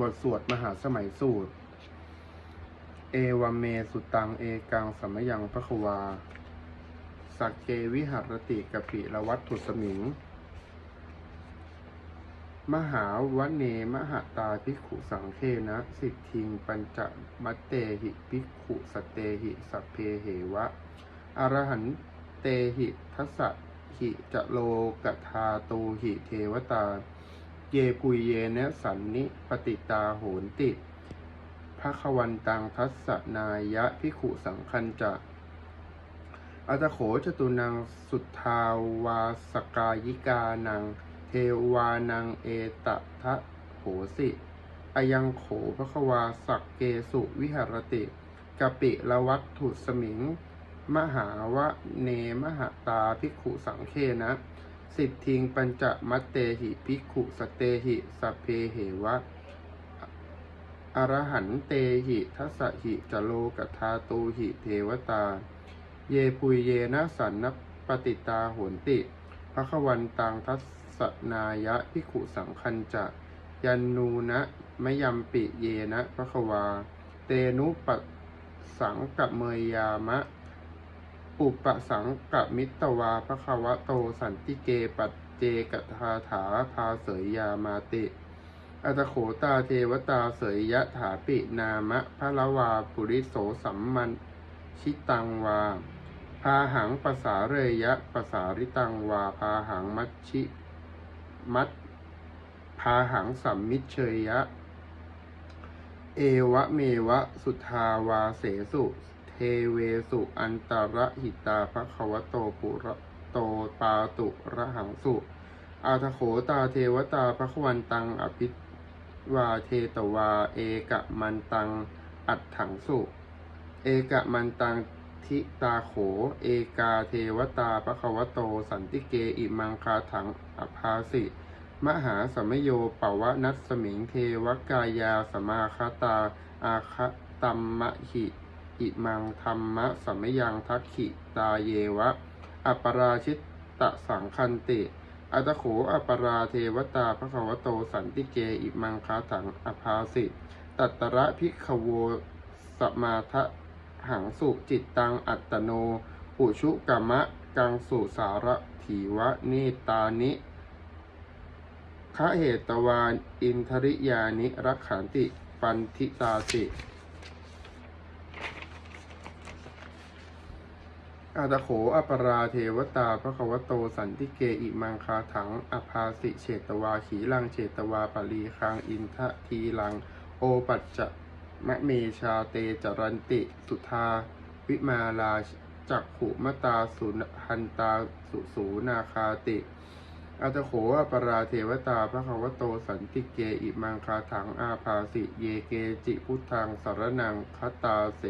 บทสวดมหาสมัยสูตร เอวเมสุตังเอกังสมยังพระควา สักเกวิหารติกปิละวัตถุสมิง มหาวเนมหตาภิกขุสังเคนะ สิทธิงปัญจมัตเตหิภิกขุสเตหิสัพเพเหวะ อรหันเตหิทัสสะหิจะโลกทาตูหิเทวตา เยปุยเยเนสันนิปติตาโหนติภควันตังทัสสนายะพิขุสังคันจะอัตโขจตุนังสุทธาวาสกายิกานัง เทวานังเอตทะโหสิอยังโขภควาสักเกสุวิหารติกปิละวัตถุสมิง มหาวะเนมหตาภิขุสังเคนะ สิทธิงปัญจมัตเตหิภิกขุสเตหิสัพเพเหวะอรหันเตหิทัสหิจโลกธาตูหิเทวตา เยปุยเยนะสันนปติตาโหนติภควันตังทัสนายะภิกขุสังคันจะ ยันนูนะมยัมปิเยนะภควา เตนุปสังกะเมยามะ อุปสังกมิตวาภควะโตสันติเกปัจเจกทาถาพาเสยยามาติอัตโขตาเทวตาเสยยะถาปินามะพระละวาปุริโสสัมมันชิตังวา พาหังภาษาเรยะภาษาริตังวา พาหังมัชชิมัดพาหังสัมมิเชยยะ เอวะเมวะสุทาวาเสสุ เทเวสุอันตรหิตาภควโตปุระโตปาตุระหังสุอาทโขตาเทวตาภควันตังอภิวาเทตวา เอกมันตัง อัดถังสุ เอกมันตังทิตาโข เอกาเทวตาภควโต สันติเกอิมังคาถังอภาสิ มหาสมโยปวนัสสมิงเทวกายาสมาคตา อาคตัมมะหิ อิมังธรรมะสัมยังทักขิตาเยวะ อัปปราชิตตสังคันติอัตโขอัปปราเทวตาพระควโตสันติเกอิมังคาถังอภาสิตัตตระพิกโวสมาทะหังสุจิตตังอัตโน อุชุกามะกังสุสารถีวะเนตานิคะเหตวานอินทริยานิรักขันติ ปันทิตาสิ อาตโขอปราเทวตาพระควโตสันติเกอิมังคาถัง อภาสิเฉตวาขีลังเฉตวาปลีคังอินทะทีลัง โอปัจจะมะเมชาเตจรันติสุธา วิมาลาจักขุมตาสุนหันตาสุสูนาคาติอัตโขอปราเทวตาพระควโตสันติเกอิมังคาถังอาภาสิเยเกจิพุทธังสารนังคตาเส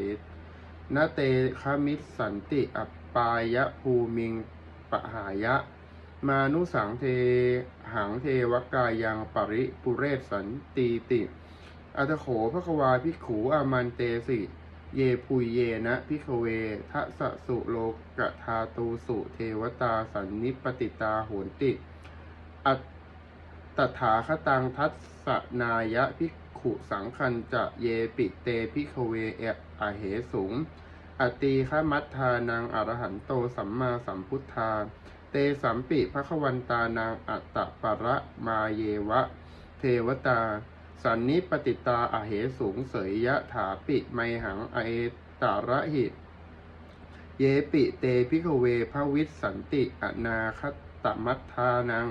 นเตคมิสสันติอัปปายะภูมิงปะหายะ มานุสังเทหังเทวกายังปริปุเรศสันตีติ อัตโขพระควาพิขูอามันเตสิ เยปุยเยนะพิกเวทะสะสุโลกทาตูสุเทวตาสันนิปติตาโหนติ อัตตถาคตังทัสสนายะพิขุสังคันจะเยปิเตพิกเวเอะ อาเหสูงอตีฆมัตทานังอรหันโตสัมมาสัมพุทธา เตสัมปิภควันตานังอัตตะปะระมาเยวะ เทวตา สันนิปติตาอาเหสูงเสยยะถาปิไมหังอเอตาระหิต เยปิเตพิกเวภวิสันติอนาคตมัทานัง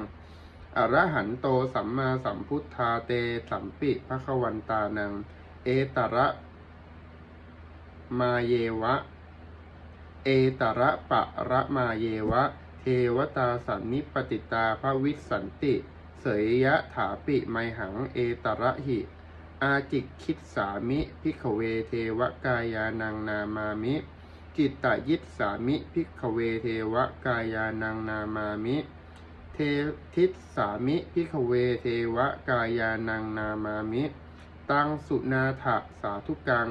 อรหันโตสัมมาสัมพุทธาเตสัมปิภควันตานัง เอตระ มาเยวะ เอตระปะระมาเยวะ เทวตาสันนิปติตาภวิสันติ เสยยะถาปิไมหัง เอตระหิ อาจิกคิดสามิพิกเวเทวกายานังนามามิ จิตตยิตสามิพิกเวเทวกายานังนามามิ เททิตสามิพิกเวเทวกายานังนามามิ ตังสุนาถะสาธุกัง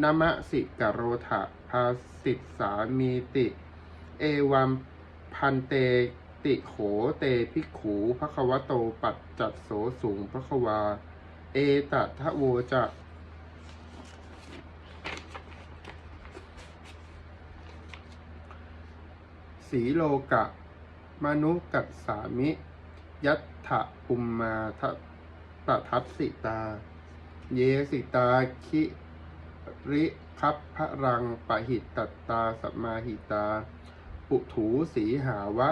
นมะสิกโรถะภาสิสามีติ เอวัมพันเตติโขเตพิกขูพระควโตปัจจัดโสสูงพระควา เอตทะโวจะสีโลกะ มนุกัสสามิ ยัตถะปุมมาทะตทัสสิตา เยสิตาคิ ริคัพพรังปะหิตตตาสัมมาหิตา ปุถูสีหาวะ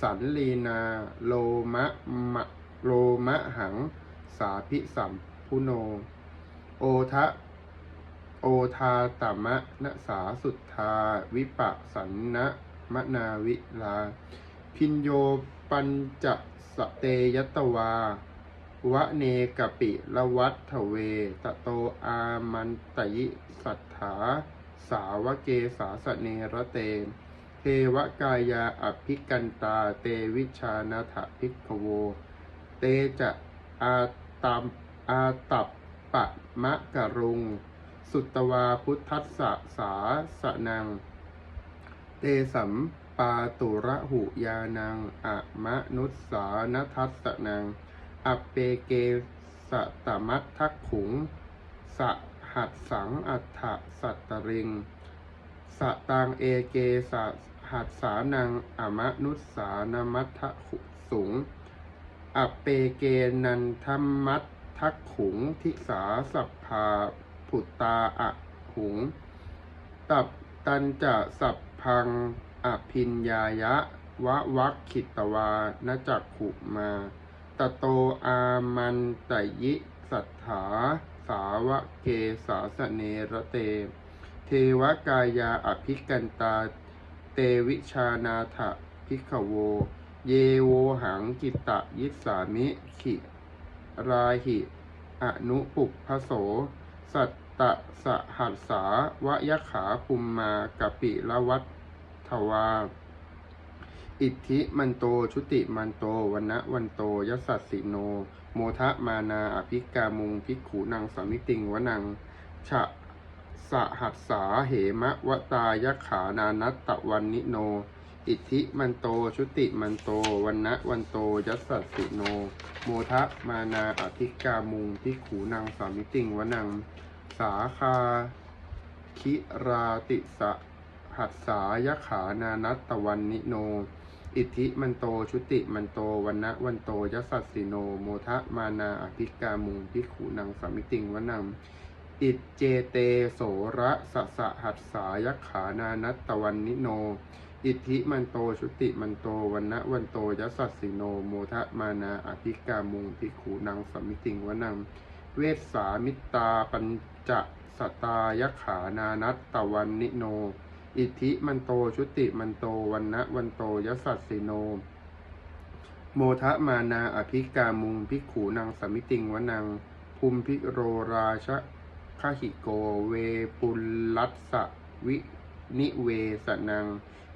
สันลีนา โลมะมะโลมะหัง สาพิสัมพุโน โอทะโอทาตมะนะสาสุทธา วิปะสันนะมะนาวิลา พินโยปัญจสเตยตวา วะเนกปิละวัตถเวตโตอามันตยิสัทธา สาวเกสาสเนระเตเทวกายาอภิกันตาเตวิชานาถภิกโว เตจะอาตามอาตับปะมะกะรุง สุตวาพุทธัสสะสาสนัง เตสัมปาตุระหุยานังอะมะนุสสานทัสสนัง อเปเกสะตมัตทักขุงสะหัดสังอัฏฐสัตตริงสะตังเอเกสะหัดสานังอมนุสสานมัททขุสุง อเปเกนันธรรมัตทักขุงทิสาสัพพาผุตตาอะหุง ตับตันจะสัพพังอภินญายะ วะวักขิตวานจักขุมา ตโตอามันตยิสัทธาสาวะเกสาสเนระเต เทวกายาอภิกันตา เตวิชานาถพิกขโว เยโวหังกิตตยิสามิขิราหิอนุปุพพโส สัตตะสหัสสาวะยขาภูมมากปิละวัตถวา อิทธิมันโตชุติมันโตวันนะวันโตยสสัสสิโน โมทะมานาอภิกามุงพิกขูนังสามิติงวนังฉะสหัสสาเหมะวตายขานานัตตะวันนิโน อิทธิมันโตชุติมันโตวันนะวันโตยัสสัสสิโน โมทะมานาอภิกามุงพิกขูนังสามิติงวนัง สาคาคิราติสะหัสสายขานานัตตะวันนิโน อิทธิมันโตชุติมันโตวันนะวันโตยสสัสสิโน โมทะมานาอภิกามุงพิขูนังสามิติงวนังอิจเจเตโสระสะสะหัสสายขานานัตตะวันนิโน อิทธิมันโตชุติมันโตวันนะวันโตยสสัสสิโน โมทะมานาอภิกามุงพิขูนังสามิติงวนังเวสสามิตาปัญจสตายขานานัตตะวันนิโน อิทธิมันโตชุติมันโตวันนะวันโตยสสัสสิโน โมทะมานาอภิกามุงพิกขูนังสมิติงวนังภูมิพิโรราชคหิโกเวปุลลัสสวินิเวสนัง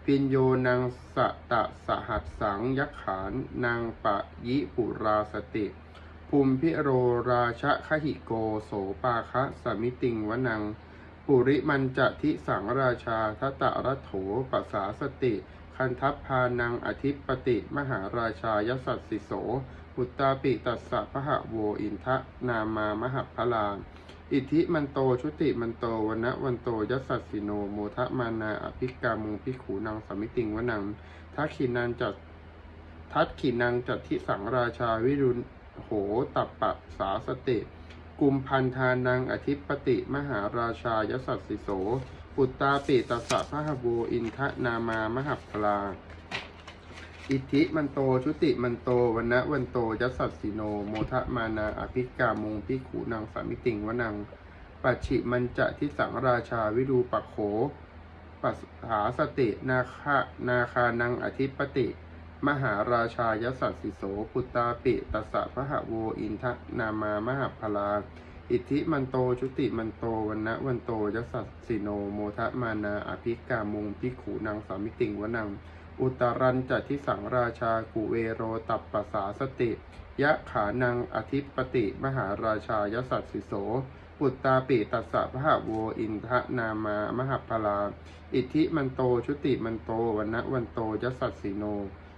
พินโยนังสะตะสหัสสังยักขานนางปะยิปุราสติ ภูมิพิโรราชคหิโกโสปาคะสมิติงวนัง ปุริมันจะทิสังราชาทตะรัโถปัสสาสติ คันทัพพานังอธิปติมหาราชายสัสสิโสปุตตาปิตัสสะพหะโวอินทะนามามหพลาอิทธิมันโตชุติมันโตวันะวันโตยสสัสสิโนโมทะมานาอภิกามุงพิขูนังสมิติงวนังทักขินันจัดทัดขินังจัดทิสังราชาวิรุณโหตัปปะสาสติ กุมพันธานังอธิปติมหาราชายสัสสิโส ปุตตาปิตัสสะพหะโวอินทะนามามหพลา อิทธิมันโตชุติมันโตวันนะวันโตยัสสัสสิโน โมทะมานาอภิกามุงพิขูนังสามิติงวนัง ปัจฉิมันจะทิสังราชาวิรูปโขปัสหาสตินาคานาคานังอธิปติ มหาราชายสัสสิโสปุตตาปิตัสสะพหะโวอินทะนามามหาพลา อิทธิมันโตชุติมันโตวันนะวันโตยสัสสิโนโมทะมานาอภิกามุงพิขูนังสามิติงวนัง อุตรันจะทิสังราชากุเวโรตัปปสาสติ ยะขานังอธิปติมหาราชายสัสสิโสปุตตาปิตัสสะพหะโวอินทะนามามหพลา อิทธิมันโตชุติมันโตวันนะวันโตยสสัสสิโน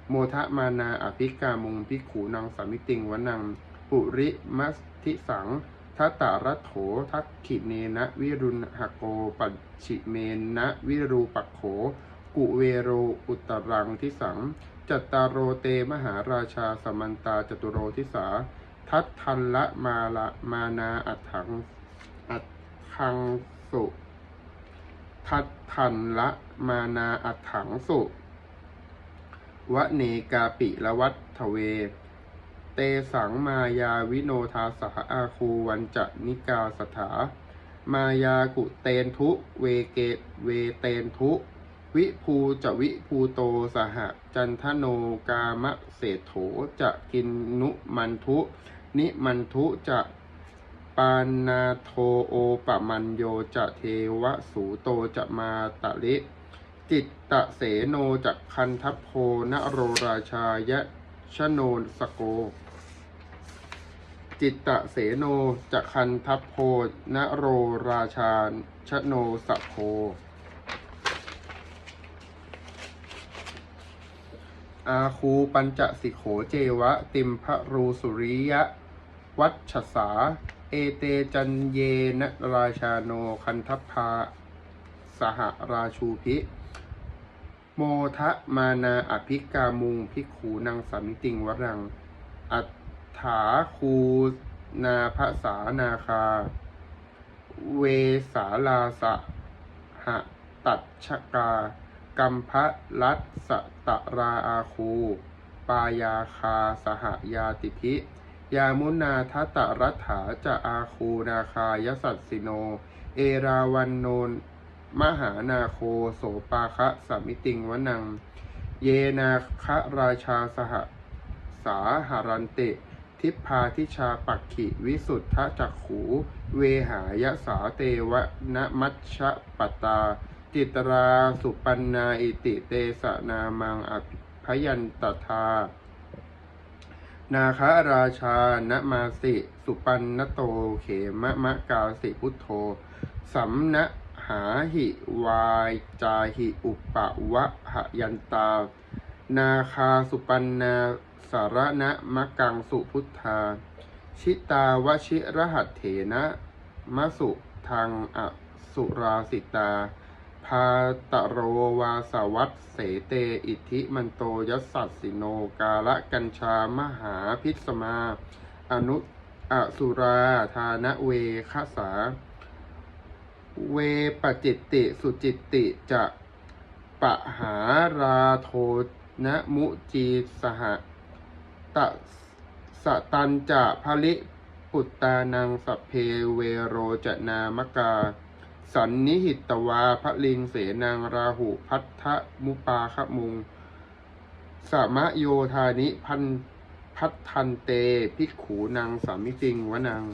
โมทะมานาอภิกามุงพิขูนังสามิติงวนัง ปุริมัสทิสังทัตตารัโถทักขิเนนะวิรุณหโกปัจฉิเมนะวิรูปักโข กุเวโรอุตรังทิสัง จัตตารโรเตมหาราชาสมันตาจตุโรทิสา ทัตทันละมาละมานาอัฏฐังอัฏฐังสุ ทัตทันละมานาอัฏฐังสุ วเนกาปิละวัตทเว เตสังมายาวิโนทาสหอาคูวันจะนิกาสถามายากุเตนทุเวเกเวเตนทุวิภูจะวิภูโตสหจันทโนกามะเศรษโถจะกินนุมันทุ นิมันทุจะปานาโทโอปะมันโยจะเทวสูโตจะมาตะลิ จิตตะเสโนจะคันทัพโพนโรราชายะชโนสโก จิตตะเสโนจะคันทัพโพนโรราชาชโนสโพอาคูปัญจสิโขเจวะ ติมพระรูสุริยะ วัชสา เอเตจันเยนราชาโนคันทพา สหราชูพิ โมทะมานาอภิกามุงพิกขูนางสามิติงวรัง อัฏฐาคูนาภาษานาคา เวสาลาสะหะตัดชกากัมพะรัตสตราอาคู ปายาคาสหยาติพิยามุนาทัตตรัฐาจะอาคูนาคายสัตสิโน เอราวันโนน มหานาโคโสปาคะสามิติงวนัง เยนาคะราชาสหสาหารันเต ทิพพาทิชาปักขิวิสุทธจักขู เวหายสาเตวะนะมัชชะปตา จิตราสุปันนาอิติเตสนามังอภยันตทา นาคาราชานมาสิ สุปันนโตเขมะมะกาสิพุทโธสัมนะ หาหิวายจาหิอุปะวะหยันตา นาคาสุปันนาสารณะมะกังสุพุทธา ชิตาวชิรหัตเถนะมะสุทางอสุราสิตา พาตะโรวาสวัตเสเตอิทิมันโตยัสสัสสิโนกาละกัญชามหาพิสมา อนุอสุราธานะเวคสา เวปจิตติสุจิตติจะปะหาราโทนะมุจีสหตะสตันจะภลิปุตตานังสพเพเวโรจนามกา สันนิหิตวาพระลิงเสนางราหุพัทธมุปาคมุงสมะโยธานิพันพัททันเตพิกขูนางสามิจิงวะนัง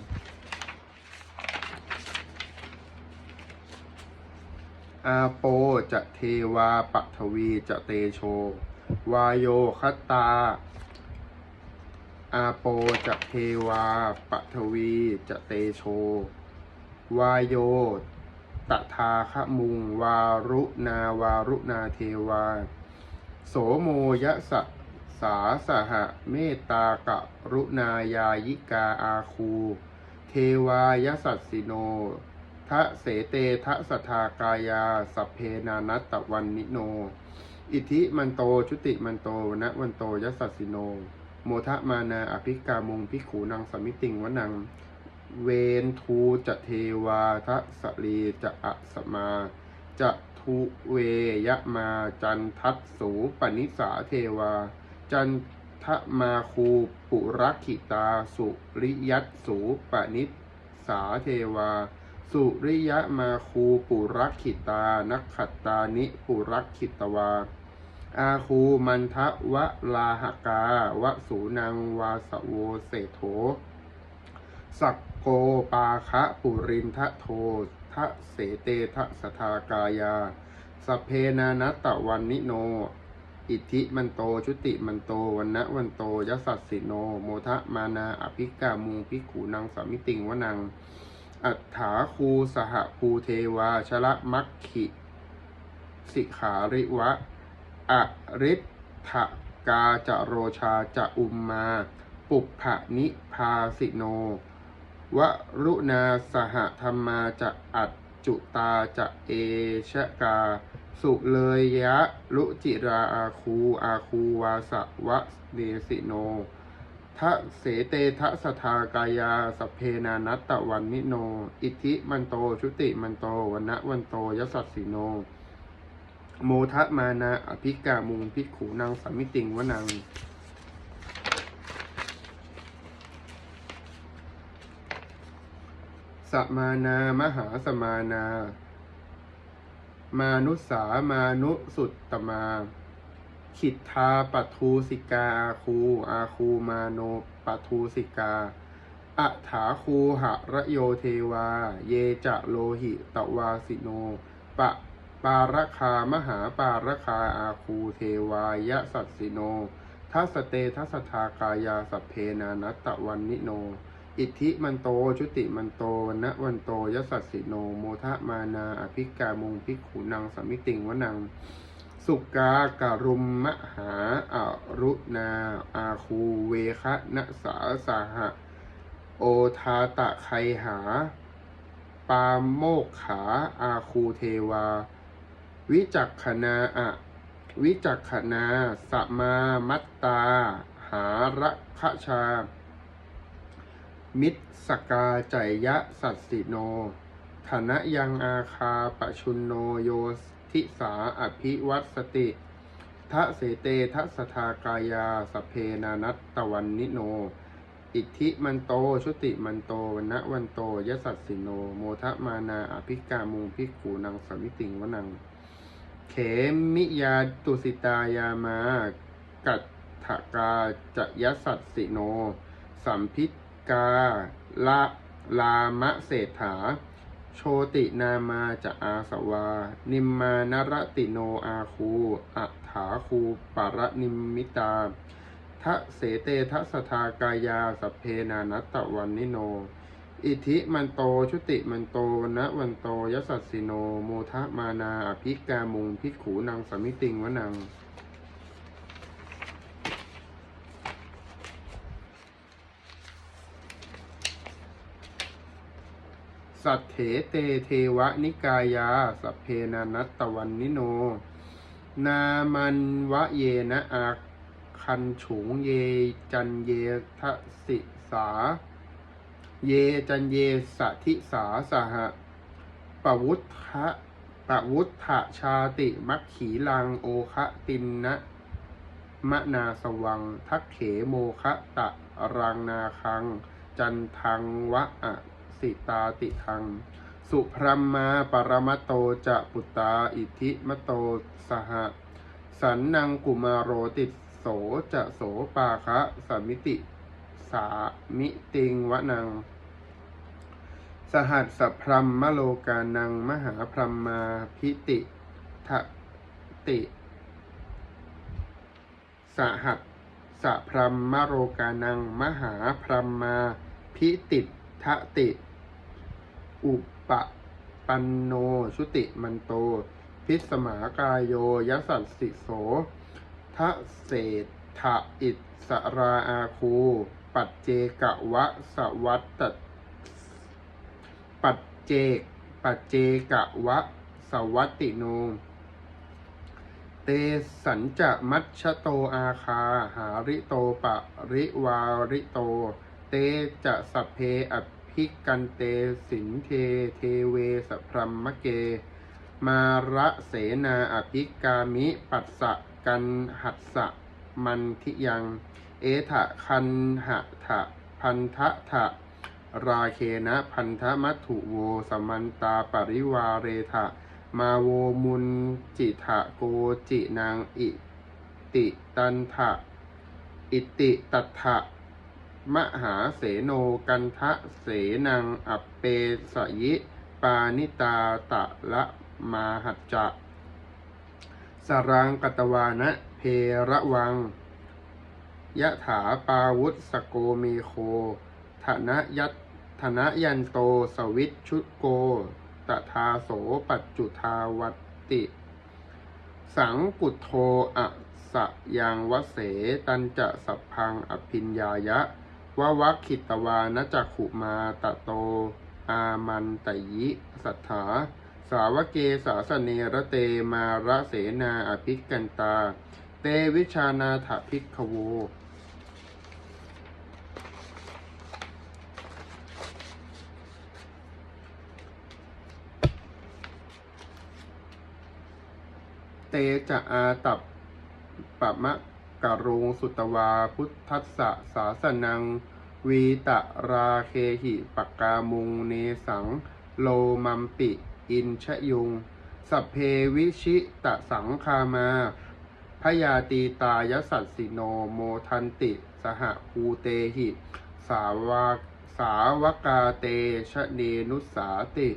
อาโปจะเทวาปัทวีจะเตโช วายโยคตา อาโปจะเทวาปัทวีจะเตโช วายโยตถาคมุง วารุนาวารุนาเทวา โสโมยะสะสาสหะเมตตากะรุณายายิกาอาคู เทวายสัสสิโน ทะเสเตทะสทากายา สัพเพนานัตตะวันนิโน อิทิมันโตชุติมันโตนะวันโตยสัสสิโน โมทะมานาอภิกามุงพิขูนางสมิติงวนัง เวนทูจะเทวาทะสลีจะอะสมาจะทุเวยะมาจันทัสสูปนิสาเทวา จันทมาคูปุรักขิตาสุริยัตสูปนิสาเทวา สุริยะมาคูปุรักขิตา นักขัตตานิปุรักขิตวา อาคูมันทะวะลาหกาวะสูนังวาสโวเศโถ สักโกปาคะปุรินทะโททะเสเตทะสทากายา สเพนานัตตะวันนิโน อิทธิมันโตชุติมันโตวันนะวันโตยสัสสิโน โมทะมานาอภิกามุงพิขูนางสามิติงวนัง อัฏฐาคูสหภูเทวาชละมัคคิสิขาริวะอริทะกาจะโรชาจะอุมมาปปุพพนิพาสิโน วรุณาสหธรรมาจะอัจจุตาจะเอชกา สุเลยยะรุจิราอาคูอาคูวาสวะเนสิโน ทะเสเตทะสทากายาสเพนานัตตะวันนิโน อิทิมันโตชุติมันโตวันนะวันโตยสัสสิโน โมทะมานาอภิกามุงพิกขูนางสามิติงวนังสมานามหาสมานา มานุสามานุสุตตมา ขิทธาปัทูสิกาอาคู อาคูมาโนปัทูสิกาอัถาคูหะระโยเทวา เยจะโลหิตวาสิโน ปะปารคามหาปารคาอาคูเทวายะสัตสิโนทัสเตทัสทากายาสัพเพนานัตตะวันนิโน อิทธิมันโตชุติมันโตณวันโตยสัสสิโน โมทะมานาอภิกามุงพิกขุนังสมิติงวนัง สุกาการุมมหาอารุณาอาคูเวคะนะสาสาหะ โอทาตะไคหา ปาโมกขาอาคูเทวา วิจักขณาอะวิจักขณาสมามัตตา หาระคชา มิตรสกาใจยะสัตสิโนฐานะยังอาคาปชุนโนโย ทิสาอภิวัตสติทะเสเตทัสทากายาสเพนานัตตะวันนิโน อิทธิมันโตชุติมันโตวันนวันโตยสัสสิโน โมทะมานาอภิกามุงพิกูนังสมิติงวนัง เขมิยาตุสิตายามากัตถกาจะยสัสสิโน สัมพิกาลาลามะเศรษฐา โชตินามาจะอาสวา นิมมานรติโนอาคูอัฏฐาคูปรนิมมิตาทะเสเตทะสทากายาสเพนานัตตะวันนิโน อิทิมันโตชุติมันโตวันนะวันโตยสัสสิโนโมทะมานาอภิกามุงพิขูนางสมิติงวนัง สัตเถเตเทวนิกายาสพเพนานัตตะวันนิโน นามันวะเยนะอาคันฉุงเยจันเยทะสิสา เยจันเยสทิสาสหะปวุฒะปวุฒะชาติมัคขีลังโอคะตินนะมะนาสวัง ทักเขโมคะตะรังนาคัง จันทังวะอะ สิตาติทัง สุพรมมาปรมโตจะปุตตาอิทิมโตสหสันนังกุมาโรติโสจะโสปาคะสมิติ สามิติงวะนังสหัสสพรมมโลกานังมหาพรมมาพิติทติ สหัสสะพรมมโรกานังมหาพรมมาพิติทติ อุปปันโนชุติมันโต พิสมากายโยยสัสสิโสทะเศษทะอิสราอาคู ปัจเจกะวะสวัตตปัจเจก ปัจเจกะวะสวัตติโน เตสัญจะมัชชโตอาคา หาริโตปะริวาริโต เตจะสัพเพอ ภิกันเตสินเทเทเวสพรัมมะเก มาระเสนาอภิกามิ ปัสสะกันหัสสะมันทิยัง เอทะคันหะทะพันทะทะราเคนะพันธมัตถุโวสมันตาปริวาเรทะมาโวมุนจิทะโกจินางอิติตันทะอิติตัตถะ มหาเสโนกันทะเสนังอัปเปสยิ ปานิตาตะละมาหัจจะสรังกตวานะเพระวัง ยะถาปาวุธสโกเมโคธนะยัตธนะยันโตสวิตชุดโกตทาโสปัจจุทาวัติ สังกุโทอะสะยังวเสตันจะสัพพังอภิญญายะ ววัคขิตวานจักขุมาตะโต อามันตยิสัทธา สาวเกสาสเนระเตมาระเสนาอภิกันตา เตวิชานาถภิกขโวเตจะอาตับปะมะกะรงสุตวาพุทธัสสะสาสนัง วีตะราเคหิปกกามุงเนสัง โลมัมปิ อินชยุง สัพเพวิชิตะสังคามาพยาตีตายสัตสิโนโมทันติ สหภูเตหิ สาวาสาวกาเตชะเนนุสาติ